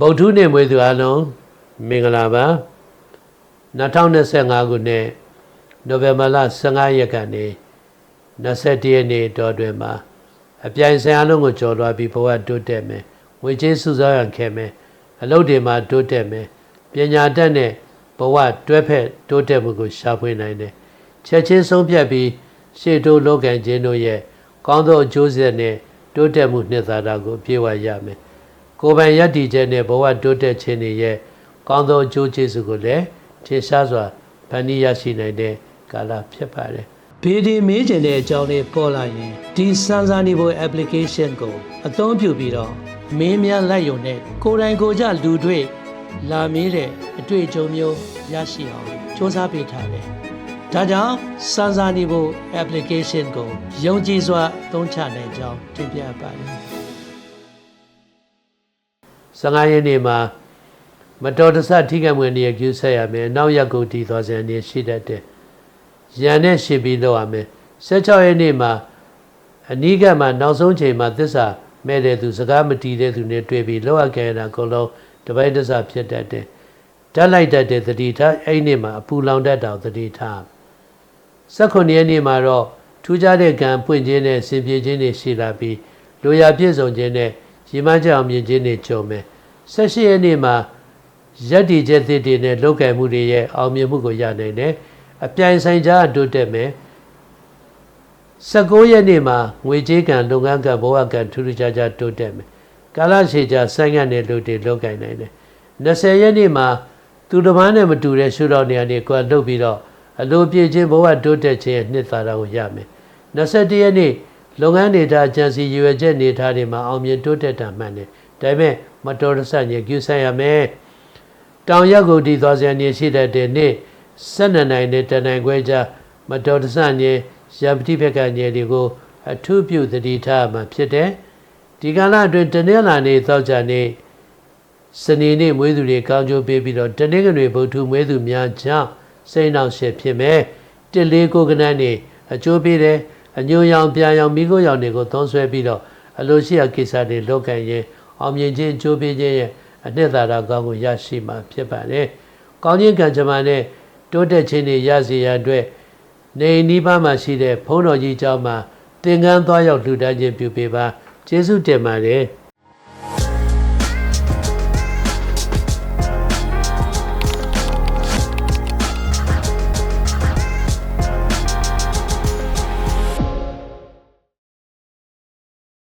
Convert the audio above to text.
ဗုဒ္ဓနေ့မွေးသူအလုံးမင်္ဂလာပါ2025ခုနှစ်နိုဝင်ဘာလ15ရက်ကနေ21ရက်နေ့တော်တွင်မှာအပြိုင်ဆိုင်အလုံးကိုကျော်လွှားပြီးဘဝတိုးတက်မယ်ငွေကြေးစုဆောင်းရန်ခဲမယ်အလုပ်တွေမှာတိုးတက်မယ်ပညာတတ်နဲ့ဘဝတွဲဖက်တိုးတက်မှုကိုရှာဖွေနိုင်တယ်ချက်ချင်းဆုံးဖြတ်ပြီးရှေ့တိုးလောကန်ခြင်းတို့ရဲ့ကောင်းသောအကျိုးဆက်နဲ့တိုးတက်မှုနှစ်သာရကိုအပြည့်အဝရမယ် ကိုယ်ပိုင်ယက်တီချက်နဲ့ဘဝတိုးတက်ခြင်းတွေရဲ့ကောင်းသောအကျိုးကျေးဇူးကိုလည်းထင်ရှားစွာဖန်တီးရရှိနိုင်တဲ့ကာလဖြစ်ပါတယ်။ဘေဒီမေးချင်တဲ့အကြောင်းလေးပေါ်လာရင်ဒီစမ်းစာနေဖို့ application ကိုအသုံးပြုပြီးတော့မင်းများလိုက်ယုံနဲ့ကိုယ်တိုင်ကိုယ်ကြလူတွေ့လာမေးတဲ့အတွေ့အကြုံမျိုးရရှိအောင်စ조사ပေးထားတယ်။ဒါကြောင့်စမ်းစာနေဖို့ application ကိုယုံကြည်စွာသုံးချနိုင်ကြောင်းတင်ပြပါတယ်။ 15ရက်နေ့မှာမတော်တဆထိခိုက်ဝင်နေရကျူးဆက်ရမယ်။နောက်ရက်ကိုတည်သွားစံနေရှိတတ်တယ်။ရန်နဲ့ရှင်ပြီးလောက်ရမယ်။16ရက်နေ့မှာအနီးကပ်မှာနောက်ဆုံးချိန်မှာသစ္စာမဲ့တဲ့သူစကားမတီးတဲ့သူနဲ့တွေ့ပြီးလောက်ရခဲ့တာအကုန်လုံးတပိုင်းတစဖြစ်တတ်တယ်။ဓာတ်လိုက်တတ်တဲ့သတိထားအဲ့ဒီနေ့မှာအပူလောင်တတ်တာကိုသတိထား19ရက်နေ့မှာတော့ထူးခြားတဲ့ကံပွင့်ခြင်းနဲ့ဆင်ပြေခြင်းတွေရှိလာပြီးလိုရာပြည့်စုံခြင်းနဲ့ ရီမန်းချက်အောင်မြင်ခြင်းတွေကြုံမယ်ဆက်ရှိရက်နေ့မှာရက်တီချက်သစ်တွေနဲ့လောက်ကံမှုတွေရဲ့အောင်မြင်မှုကိုရနိုင်တယ်အပြိုင်ဆိုင်ကြားတိုးတက်မယ်19ရက်နေ့မှာငွေကြေးကံလုပ်ငန်းကံဘဝကံထူးထူးခြားခြားတိုးတက်မယ်ကာလရှည်ကြာဆိုင်းငံ့တဲ့လူတွေလောက်ကင်နိုင်တယ်20ရက်နေ့မှာသူတစ်ပန်းနဲ့မတူတဲ့ရှုတော်နေရာတွေကိုလှုပ်ပြီးတော့အလိုပြည့်ခြင်းဘဝတိုးတက်ခြင်းရဲ့နှစ်သာရကိုရမယ်21ရက်နေ့ လုပ်ငန်းဒေတာဂျန်စီရွယ်ချက်နေထားတွေမှာအောင်မြင်တိုးတက်တာမှန်တယ်ဒါပေမဲ့မတော်တဆညကျူဆိုင်ရမယ်တောင်ရက်ကိုဒီသွားစရာနေရှိတဲ့တဲ့နေ့12နိုင်နဲ့တနိုင်ခွဲကြားမတော်တဆညရံပတိဘက်ကညတွေကိုအထူးပြုသတိထားမှဖြစ်တယ်ဒီကာလအတွင်းတနင်္လာနေ့သောကြာနေ့စနေနေ့မွေးသူတွေကောင်းကျိုးပေးပြီးတော့တနင်္ဂနွေဗုဒ္ဓမွေးသူများကြောင့်စိတ်နှောင့်ယှက်ဖြစ်မယ်တစ်လေးကိုကနန်းနေအကျိုးပေးတယ် အညိုရောင်ပြန်ရောင်မိခိုးရောင်တွေကိုသုံးဆွဲပြီးတော့အလိုရှိရာကိစ္စတွေလုပ်ကံရင်အောင်မြင်ခြင်းအကျိုးပေးခြင်းရဲ့အနှစ်သာရကောင်းကိုရရှိမှာဖြစ်ပါတယ်။ကောင်းခြင်းကံကြမ္မာနဲ့တိုးတက်ခြင်းတွေရစေရန်အတွက်နေနီးပါးမှာရှိတဲ့ဘုန်းတော်ကြီးเจ้าမှာသင်္ကန်းသွားရောက်လှူဒန်းခြင်းပြုပေးပါကျေးဇူးတင်ပါတယ်။